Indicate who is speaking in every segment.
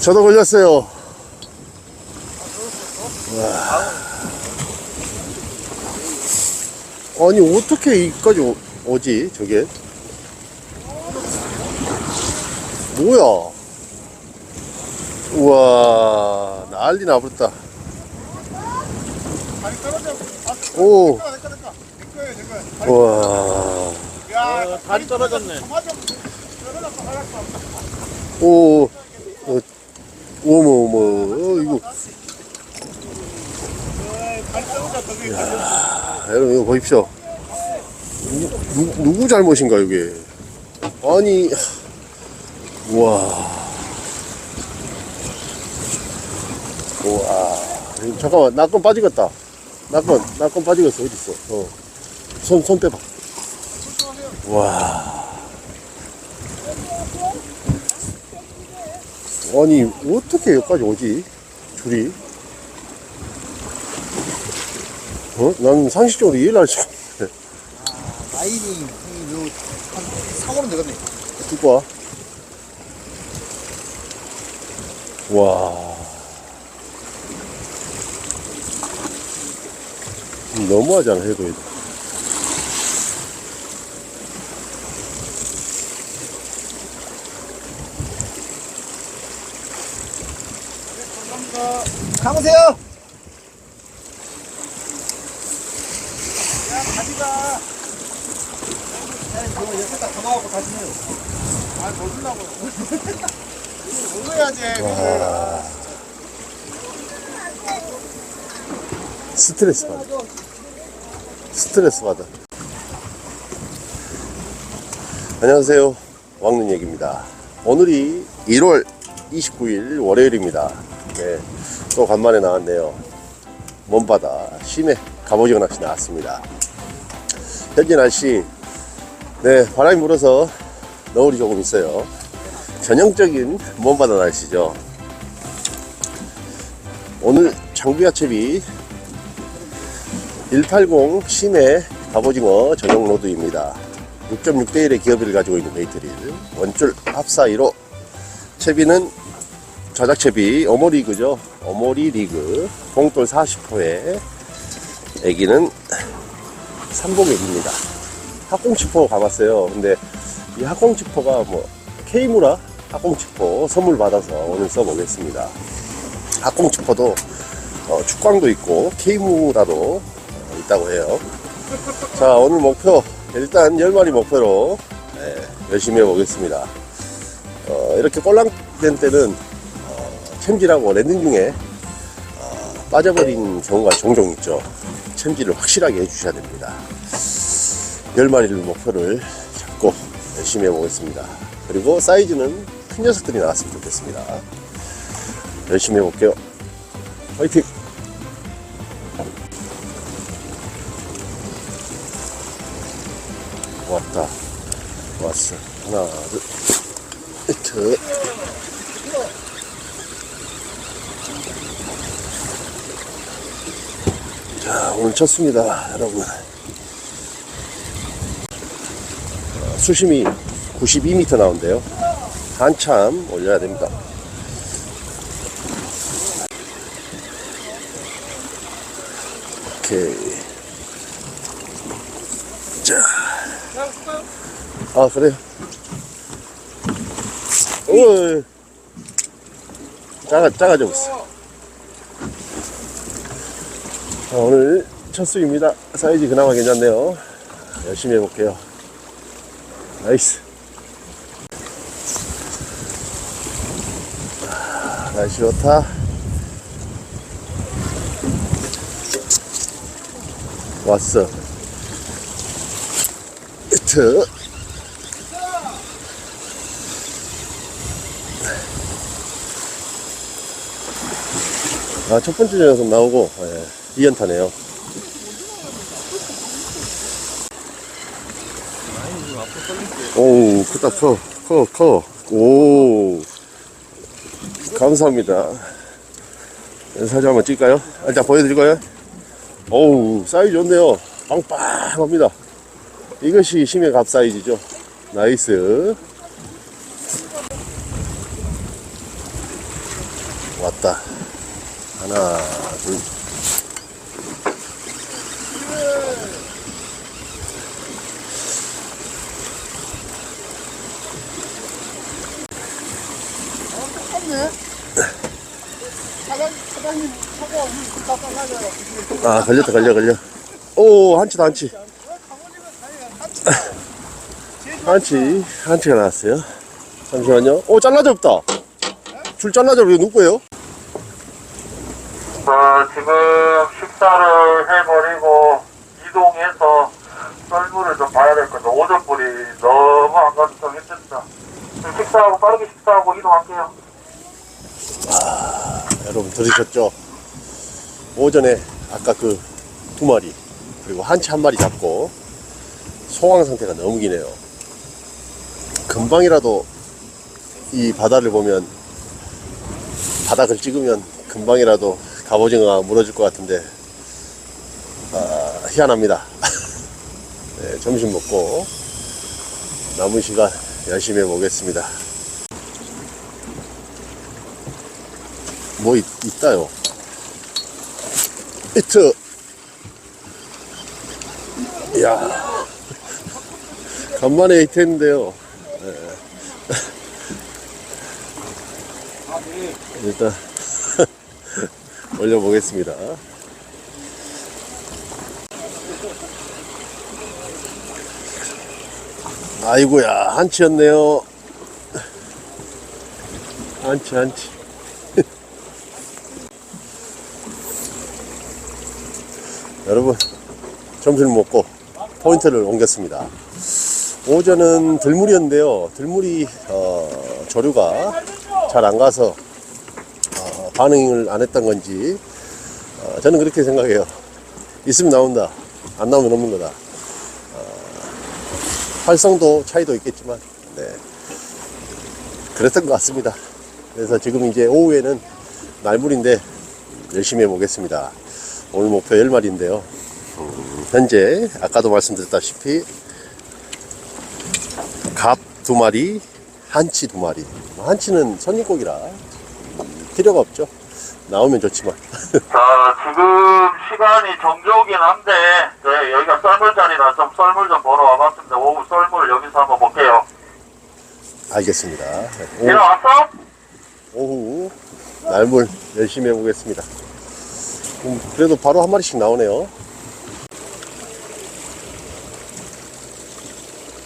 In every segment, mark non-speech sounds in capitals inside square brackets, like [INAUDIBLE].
Speaker 1: 저도 걸렸어요. 와. 아니, 어떻게 오- 오지, 저게? 뭐야? 우와, 난리 나버렸다. 오, 우와.
Speaker 2: 야, 다리 떨어졌네.
Speaker 1: 오, 어, 어머, 어머, 어, 이거. 야, 여러분, 이거 보십시오. 누, 누, 누구 잘못인가, 이게. 아니, 우와. 우와. 잠깐만, 나건 빠지겠다. 나 건, 나건 빠지겠어. 어딨어? 어. 손, 손 빼봐. 와. 아니 어떻게 여기까지 오지 줄이 어? 난 상식적으로 이해를 할 수가 없네
Speaker 3: 라인이 요, 한 3호는 되겠네.
Speaker 1: 듣고 와 와. 너무하잖아 해도 해도
Speaker 3: 가보세요! 야, 가지가. 야, 이거 여기다 담아갖고 가시네요.
Speaker 2: 아, 더 주려고요. 먹어야지.
Speaker 1: 스트레스 받아 스트레스 받아 안녕하세요 왕눈 얘기입니다 오늘이 1월 29일 월요일입니다 네, 또 간만에 나왔네요. 먼바다. 심해. 갑오징어 낚시 나왔습니다. 현재 날씨. 네 바람이 불어서 너울이 조금 있어요. 전형적인 먼바다 날씨죠. 오늘 장비야채비 180 심해 갑오징어 전용 로드입니다. 6.6대1의 기업을 가지고 있는 베이트릴 원줄 합사 1호. 채비는 자작채비 어모리그죠. 어모리 리그 봉돌 40호에 애기는 삼봉액입니다. 학공치포 가봤어요. 근데 이 학공치포가 뭐 K무라 학공치포 선물 받아서 오늘 써보겠습니다. 학공치포도 어, 축광도 있고 K무라도 있다고 해요. 자, 오늘 목표, 일단 10마리 목표로 네, 열심히 해보겠습니다. 어, 이렇게 꼴랑 된 때는 어, 챔질하고 랜딩 중에 어, 빠져버린 경우가 종종 있죠. 챔질을 확실하게 해주셔야 됩니다. 10마리를 목표를 잡고 열심히 해보겠습니다. 그리고 사이즈는 큰 녀석들이 나왔으면 좋겠습니다. 열심히 해볼게요. 화이팅! 왔다 왔어 하나 둘 셋. 오늘 쳤습니다 여러분. 어, 수심이 92m 나온대요. 한참 올려야 됩니다. 오케이. 자. 아 그래요? 오 작아 작아지고 있어 자, 오늘 첫 수입니다. 사이즈 그나마 괜찮네요. 열심히 해볼게요. 나이스. 아, 날씨 좋다. 왔어. 히트. 아, 첫 번째 녀석 나오고, 예, 2연타네요. 오, 크다, 커, 커, 커. 오, 감사합니다. 사진 한번 찍을까요? 일단 보여드릴까요? 오우, 사이즈 좋네요. 빵빵합니다. 이것이 심해 갑 사이즈죠. 나이스. 왔다. 하나, 둘.
Speaker 2: 똑같네. 사장, 사장님, 사과 우리 다 빨라져요.
Speaker 1: 아, 걸렸다, 걸려, 걸려. 오, 한치다, 한치. [LAUGHS] 한치, 한치가 나왔어요. 잠시만요. 오, 잘라져 없다. 줄 잘라져, 이거 누구예요?
Speaker 4: 어, 지금 식사를 해버리고 이동해서 썰물을 좀 봐야 될 건데 오전불이 너무 안 가서 좀 힘듭니다. 식사하고 빠르게 식사하고 이동할게요.
Speaker 1: 여러분 들으셨죠? 오전에 아까 그 두 마리 그리고 한치 한 마리 잡고 소강 상태가 너무 기네요. 금방이라도 이 바다를 보면 바닥을 찍으면 금방이라도 갑오징어가 물어줄 것 같은데 아, 희한합니다. [LAUGHS] 네, 점심 먹고 남은 시간 열심히 해보겠습니다. 뭐 있, 있다요. 히트. 이야. 간만에 히트 했는데요. 네. 일단 [LAUGHS] 올려보겠습니다. 아이고야 한치였네요. 한치 한치. 여러분 점심을 먹고 포인트를 옮겼습니다. 오전은 들물이었는데요. 들물이 어, 조류가 잘 안 가서 어, 반응을 안 했던 건지 어, 저는 그렇게 생각해요. 있으면 나온다. 안 나오면 없는 거다. 어, 활성도 차이도 있겠지만 네. 그랬던 것 같습니다. 그래서 지금 이제 오후에는 날물인데 열심히 해보겠습니다. 오늘 목표 10마리인데요. 음, 현재 아까도 말씀드렸다시피 갑 두 마리, 한치 두 마리. 한치는 손님고기라 음, 필요가 없죠. 나오면 좋지만. [LAUGHS]
Speaker 4: 자, 지금 시간이 정적이긴 한데 네, 여기가 썰물 자리라 좀 썰물 좀 보러 와봤습니다. 오후 썰물 여기서 한번 볼게요.
Speaker 1: 알겠습니다.
Speaker 4: 일어났어?
Speaker 1: 오후 날물 열심히 해보겠습니다. 음, 그래도 바로 한 마리씩 나오네요.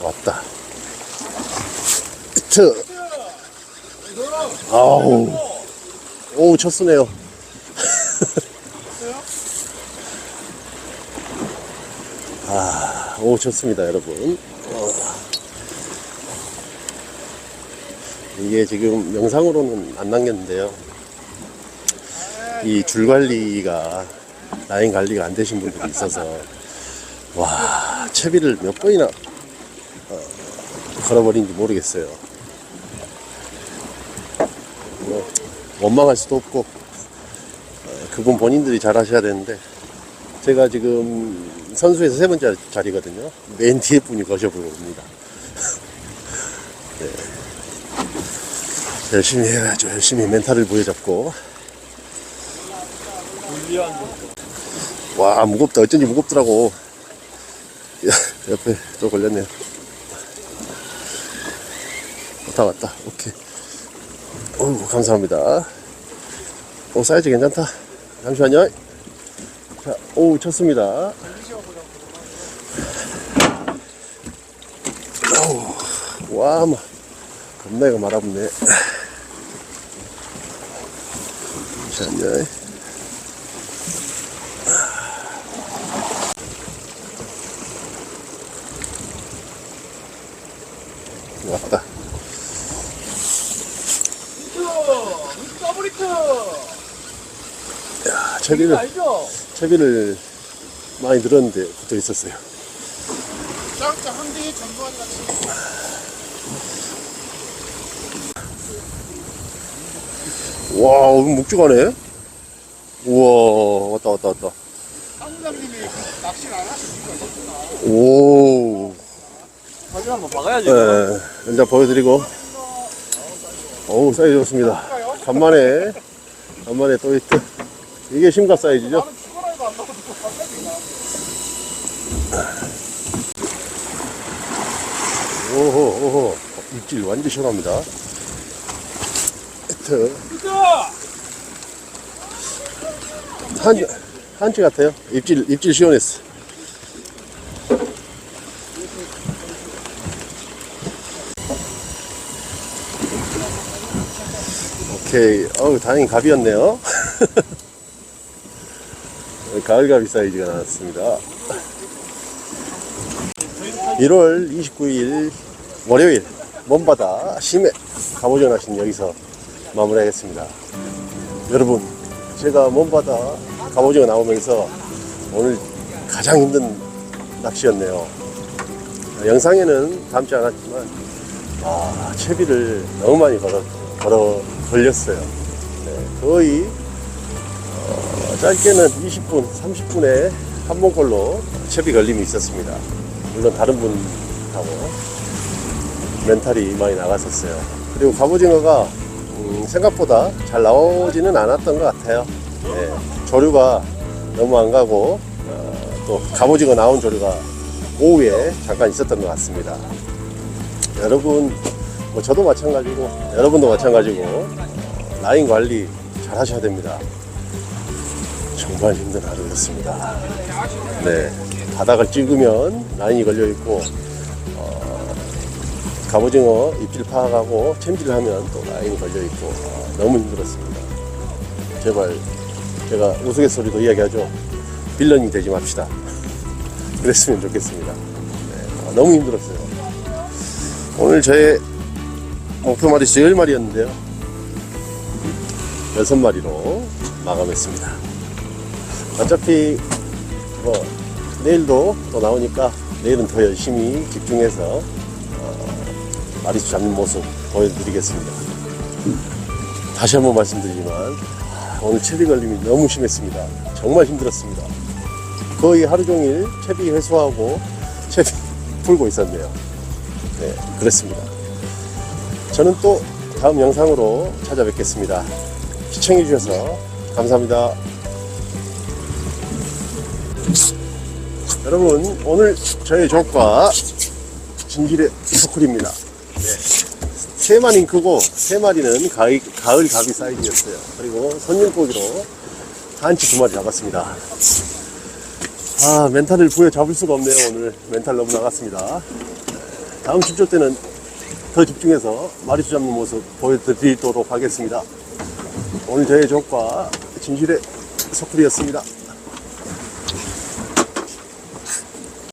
Speaker 1: 왔다. 히트. 아우. 오, 첫 쓰네요. [LAUGHS] 아, 오, 좋습니다, 여러분. 어. 이게 지금 영상으로는 안 남겼는데요. 이 줄 관리가 라인 관리가 안 되신 분들이 있어서 와 채비를 몇 번이나 어, 걸어버린지 모르겠어요. 뭐, 원망할 수도 없고 어, 그분 본인들이 잘 하셔야 되는데 제가 지금 선수에서 세 번째 자리거든요. 맨 뒤에 분이 거셔보입니다. [LAUGHS] 열심히 해야죠. 열심히 멘탈을 부여잡고. 와, 무겁다. 어쩐지 무겁더라고. 야, 옆에 또 걸렸네요. 왔다, 왔다. 오케이. 어우, 감사합니다. 오, 사이즈 괜찮다. 잠시만요. 자, 오, 쳤습니다. 어우, 와, 막. 겁나 이거 말아붙네. 잠시만요. 왔다. 야,
Speaker 2: 알죠?
Speaker 1: 채비를 많이 늘었는데 붙어 있었어요.
Speaker 2: 짱짱 한 대에 전두환 같이.
Speaker 1: 와, 묵직하네. 우와, 왔다, 왔다, 왔다.
Speaker 2: 사무장님이 그 낚시를 안 하시니까.
Speaker 1: 오,
Speaker 2: 사진 한번 박아야지.
Speaker 1: 네, 일단 보여드리고. 어우, 사이즈 좋습니다. 간만에 한 마리 또 있다. 이게 심각 사이즈죠? 오호, 오호. 입질 완전 시원합니다. 히트. 한, 한치 같아요. 입질, 입질 시원했어. 오케이. 어우, 다행히 갑이었네요. [LAUGHS] 가을가비 사이즈가 나왔습니다. 1월 29일 월요일 먼바다 심해 갑오전 낚시는 여기서 마무리하겠습니다. 여러분 제가 먼바다 갑오전 나오면서 오늘 가장 힘든 낚시였네요. 영상에는 담지 않았지만 아, 채비를 너무 많이 걸어, 걸어 걸렸어요. 네, 거의 어, 짧게는 20분, 30분에 한 번꼴로 채비 걸림이 있었습니다. 물론 다른 분하고 멘탈이 많이 나갔었어요. 그리고 갑오징어가 음, 생각보다 잘 나오지는 않았던 것 같아요. 예, 조류가 너무 안 가고 어, 또 갑오징어 나온 조류가 오후에 잠깐 있었던 것 같습니다. 여러분, 뭐 저도 마찬가지고 여러분도 마찬가지고 어, 라인 관리 잘 하셔야 됩니다. 정말 힘든 하루였습니다. 네, 바닥을 찍으면 라인이 걸려 있고 어, 갑오징어 입질 파악하고 챔질을 하면 또 라인이 걸려 있고 어, 너무 힘들었습니다. 제발 제가 우스갯소리도 이야기하죠. 빌런이 되지 맙시다. [LAUGHS] 그랬으면 좋겠습니다. 네, 어, 너무 힘들었어요. 오늘 저의 목표 마리수 10마리였는데요. 6마리로 마감했습니다. 어차피 뭐 내일도 또 나오니까 내일은 더 열심히 집중해서 어, 마리수 잡는 모습 보여드리겠습니다. 다시 한번 말씀드리지만 아, 오늘 채비 걸림이 너무 심했습니다. 정말 힘들었습니다. 거의 하루 종일 채비 회수하고 채비 [LAUGHS] 풀고 있었네요. 네, 그랬습니다. 저는 또 다음 영상으로 찾아뵙겠습니다. 시청해주셔서 감사합니다. 여러분 오늘 저의 조과 진길의 스쿨입니다. 네. 세 마리는 크고 세 마리는 가을, 가을 가비 사이즈였어요. 그리고 선율고기로 한치 두 마리 잡았습니다. 아 멘탈을 부여 잡을 수가 없네요 오늘 멘탈 너무 나갔습니다. 네, 다음 출조 때는 더 집중해서 마리수 잡는 모습 보여드리도록 하겠습니다. 오늘 저의 조과 진실의 서쿨이었습니다.